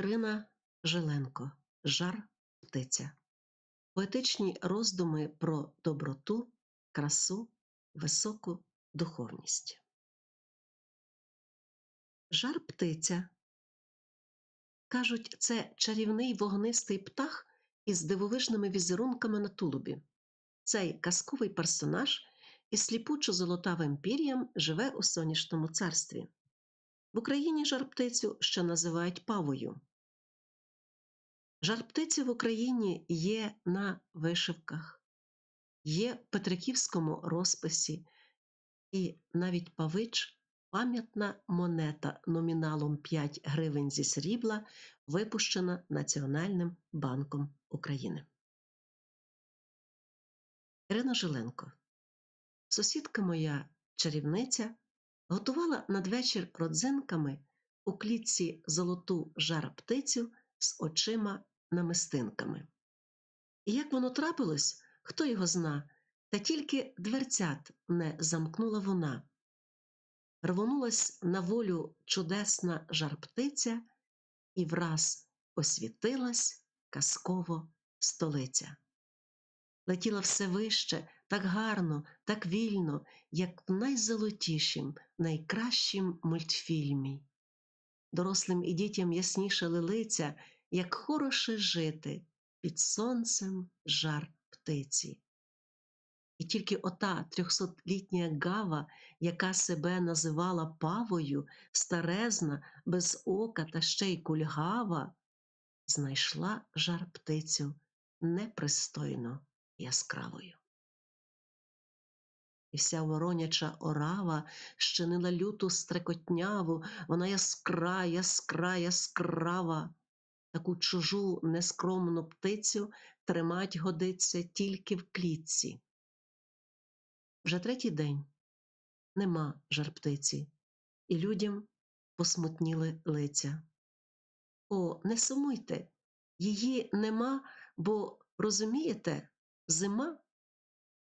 Ірина Жиленко Жар птиця. Поетичні роздуми про доброту, красу, високу духовність. Жар птиця. Кажуть, це чарівний вогнистий птах із дивовижними візерунками на тулубі. Цей казковий персонаж із сліпучо золотавим пір'ям живе у сонячному царстві. В Україні жар птицю ще називають павою. Жар-птиці в Україні є на вишивках, є в Петриківському розписі, і навіть павич пам'ятна монета номіналом 5 гривень зі срібла, випущена Національним банком України. Ірина Жиленко, сусідка моя чарівниця, готувала надвечір родзинками у клітці золоту жар птицю з очима намистинками. І як воно трапилось, хто його зна, та тільки дверцят не замкнула вона. Рвонулась на волю чудесна жарптиця, і враз освітилась казково столиця. Летіла все вище, так гарно, так вільно, як в найзолотішім, найкращім мультфільмі. Дорослим і дітям ясніше лилиця, як хороше жити під сонцем жар птиці. І тільки ота трьохсотлітня гава, яка себе називала павою, старезна, без ока та ще й кульгава, знайшла жар птицю непристойно яскравою. І вся вороняча орава щинила люту стрекотняву, вона яскра, яскра, яскрава. Таку чужу нескромну птицю тримать годиться тільки в клітці. Вже третій день нема жар птиці, і людям посмутніли лиця. О, не сумуйте, її нема, бо, розумієте, зима.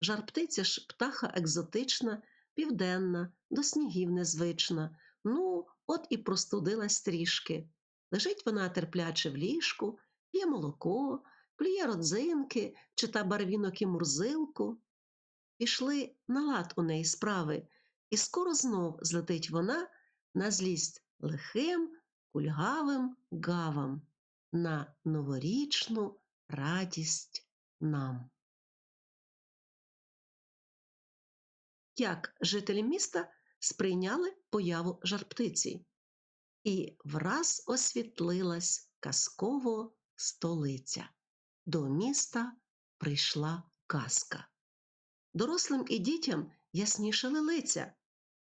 Жар птиця ж птаха екзотична, південна, до снігів незвична. Ну, от і простудилась трішки. Лежить вона терпляче в ліжку, п'є молоко, клює родзинки, чита барвінок і мурзилку. Пішли на лад у неї справи, і скоро знов злетить вона на злість лихим, кульгавим гавам, на новорічну радість нам. Як жителі міста сприйняли появу жарптиці? І враз освітлилась казково столиця. До міста прийшла казка. Дорослим і дітям яснішали лиця,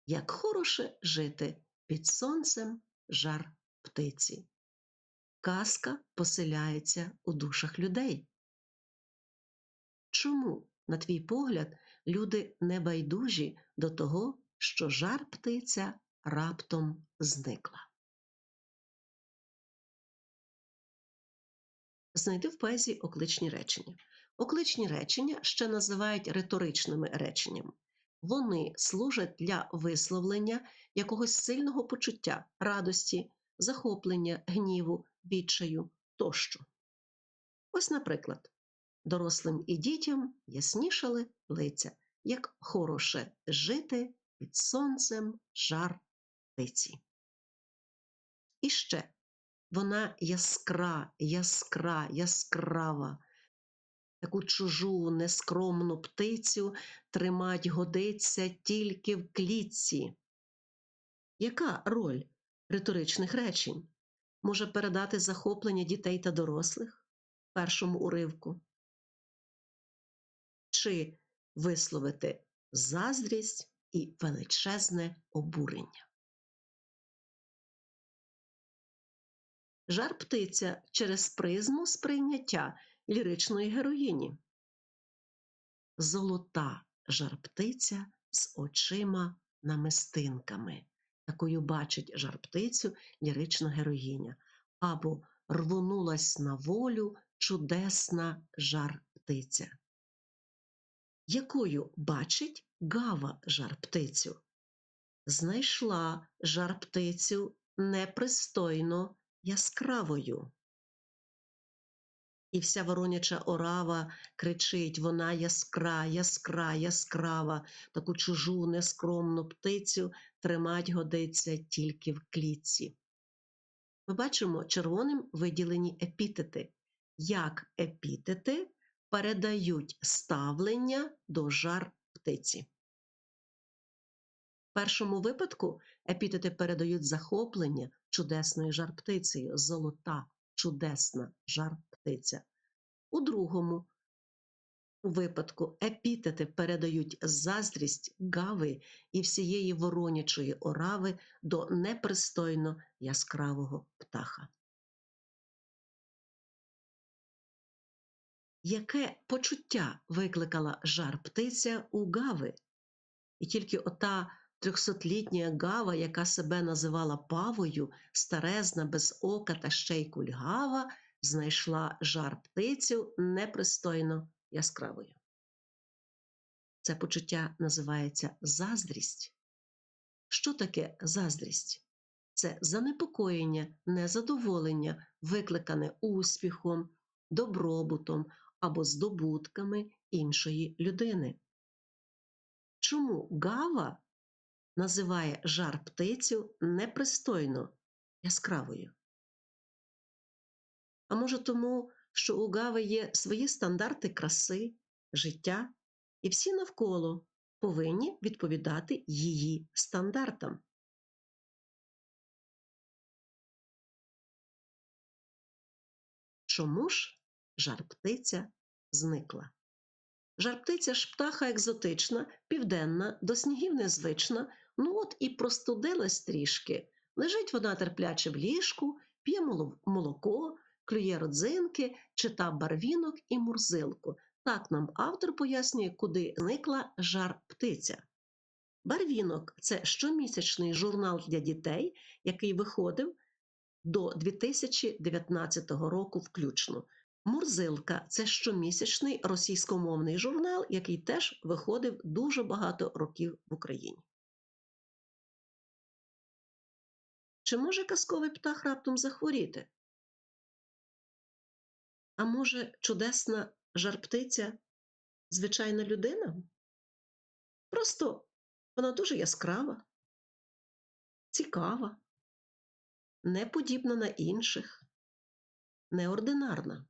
як хороше жити під сонцем жар птиці. Казка поселяється у душах людей. Чому, на твій погляд, люди небайдужі до того, що жар птиця раптом зникла? Знайди в поезії окличні речення. Окличні речення ще називають риторичними реченнями. Вони служать для висловлення якогось сильного почуття, радості, захоплення, гніву, відчаю тощо. Ось, наприклад, дорослим і дітям яснішали лиця, як хороше жити під сонцем жар птиці. І ще вона яскра, яскра, яскрава. Таку чужу нескромну птицю тримать годиться тільки в клітці. Яка роль риторичних речень може передати захоплення дітей та дорослих в першому уривку? Чи висловити заздрість і величезне обурення? Жар птиця через призму сприйняття ліричної героїні. Золота жар птиця з очима намистинками. Такою бачить жар птицю лірична героїня. Або рвонулась на волю чудесна жар птиця. Якою бачить гава жар птицю? Знайшла жар птицю непристойно яскравою. І вся вороняча орава кричить: вона яскра, яскра, яскрава, таку чужу нескромну птицю тримать годиться тільки в клітці. Ми бачимо червоним виділені епітети, як епітети передають ставлення до жар птиці. Першому випадку епітети передають захоплення чудесною жар птицею, золота, чудесна жар птиця. У другому випадку епітети передають заздрість гави і всієї воронячої орави до непристойно яскравого птаха. Яке почуття викликала жар птиця у гави? І тільки ота трьохсотлітня гава, яка себе називала павою, старезна, без ока та ще й кульгава, знайшла жар птицю непристойно яскравою. Це почуття називається заздрість. Що таке заздрість? Це занепокоєння, незадоволення, викликане успіхом, добробутом або здобутками іншої людини. Чому гава називає жар птицю непристойно яскравою? А може тому, що у Гави є свої стандарти краси, життя, і всі навколо повинні відповідати її стандартам. Чому ж жар-птиця зникла? Жар-птиця ж птаха екзотична, південна, до снігів незвична, ну от і простудилась трішки. Лежить вона терпляче в ліжку, п'є молоко, клює родзинки, читав барвінок і мурзилку. Так нам автор пояснює, куди зникла жар птиця. Барвінок це щомісячний журнал для дітей, який виходив до 2019 року включно. Мурзилка це щомісячний російськомовний журнал, який теж виходив дуже багато років в Україні. Чи може казковий птах раптом захворіти? А може, чудесна жар-птиця звичайна людина? Просто вона дуже яскрава, цікава, не подібна на інших, неординарна.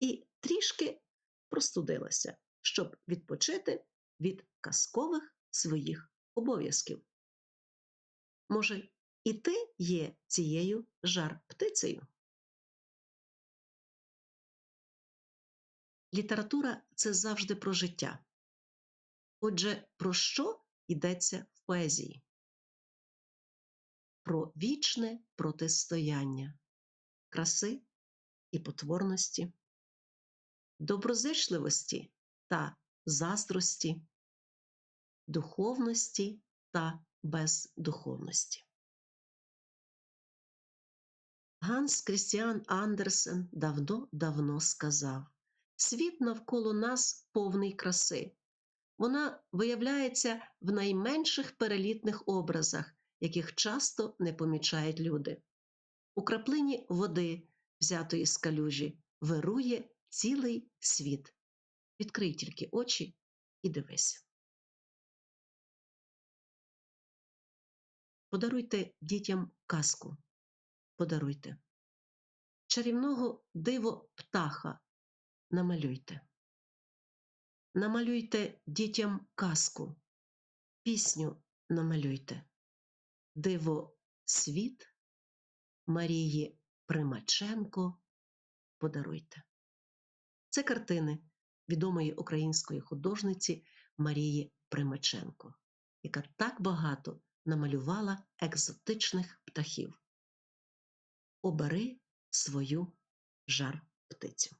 І трішки простудилася, щоб відпочити від казкових своїх обов'язків. Може, і ти є цією жар-птицею? Література це завжди про життя. Отже, про що йдеться в поезії? Про вічне протистояння, краси і потворності, доброзичливості та заздрості, духовності та бездуховності. Ганс Крістіан Андерсен давно-давно сказав Світ навколо нас повний краси. Вона виявляється в найменших перелітних образах, яких часто не помічають люди. У краплині води, взятої з калюжі, вирує цілий світ. Відкрий тільки очі і дивись. Подаруйте дітям казку. Подаруйте чарівного диво птаха намалюйте. Намалюйте дітям казку, пісню намалюйте, диво світ Марії Примаченко подаруйте. Це картини відомої української художниці Марії Примаченко, яка так багато намалювала екзотичних птахів. Обери свою жар птицю.